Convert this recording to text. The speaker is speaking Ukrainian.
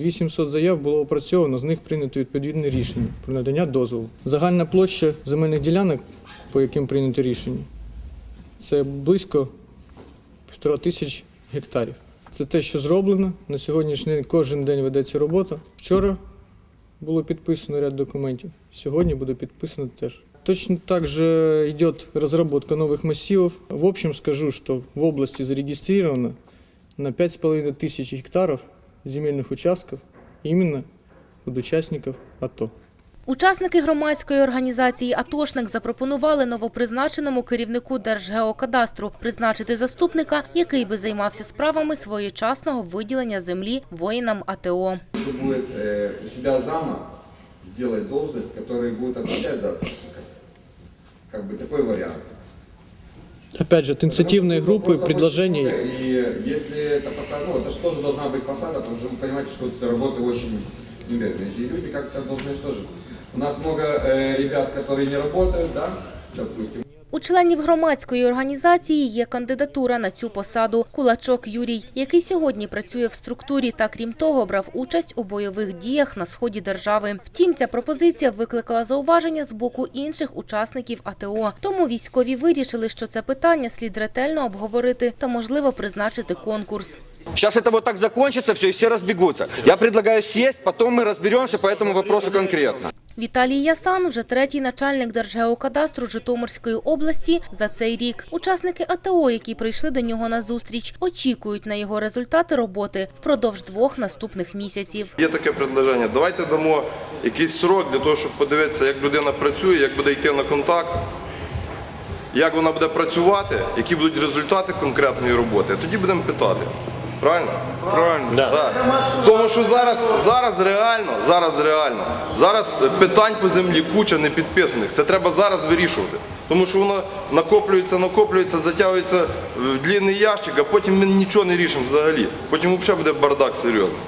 2700 заяв було опрацьовано, з них прийнято відповідне рішення про надання дозволу. Загальна площа земельних ділянок, по яким прийнято рішення, це близько півтора тисяч гектарів. Це те, що зроблено. На сьогоднішній день кожен день ведеться робота. Вчора було підписано ряд документів, сьогодні буде підписано теж. Точно так же идет разработка новых массивов. В общем скажу, что в области зарегистрировано на 5,5 тысяч гектаров земельных участков именно под участников АТО. Учасники громадської організації «Атошник» запропонували новопризначеному керівнику Держгеокадастру призначити заступника, який би займався справами своєчасного виділення землі воїнам АТО. Что будет э, у себя зама сделать должность, который будет отвечать за атошника. Как бы такой вариант. Опять же, от инициативной группы предложений И если это посада, ну это же тоже должна быть посада, потому что вы понимаете, что это работа очень немедленная. И люди как-то должны что же. У нас много э, ребят, которые не работают, да, допустим. У членів громадської організації є кандидатура на цю посаду. Кулачок Юрій, який сьогодні працює в структурі та крім того брав участь у бойових діях на сході держави. Втім, ця пропозиція викликала зауваження з боку інших учасників АТО. Тому військові вирішили, що це питання слід ретельно обговорити та можливо призначити конкурс. Сейчас это вот так закончится, все, и все разбегутся. Я предлагаю сесть, потом мы разберемся по этому вопросу конкретно. Віталій Ясан вже третій начальник Держгеокадастру Житомирської області за цей рік. Учасники АТО, які прийшли до нього на зустріч, очікують на його результати роботи впродовж двох наступних місяців. Є таке предложення. Давайте дамо якийсь срок для того, щоб подивитися, як людина працює, як буде йти на контакт, як вона буде працювати, які будуть результати конкретної роботи. Тоді будемо питати. Правильно? Правильно. Так. Тому що зараз, зараз реально, зараз реально, зараз питань по землі куча не підписаних. Це треба зараз вирішувати. Тому що воно накоплюється, накоплюється, затягується в длинний ящик, а потім ми нічого не рішимо взагалі. Потім взагалі буде бардак серйозний.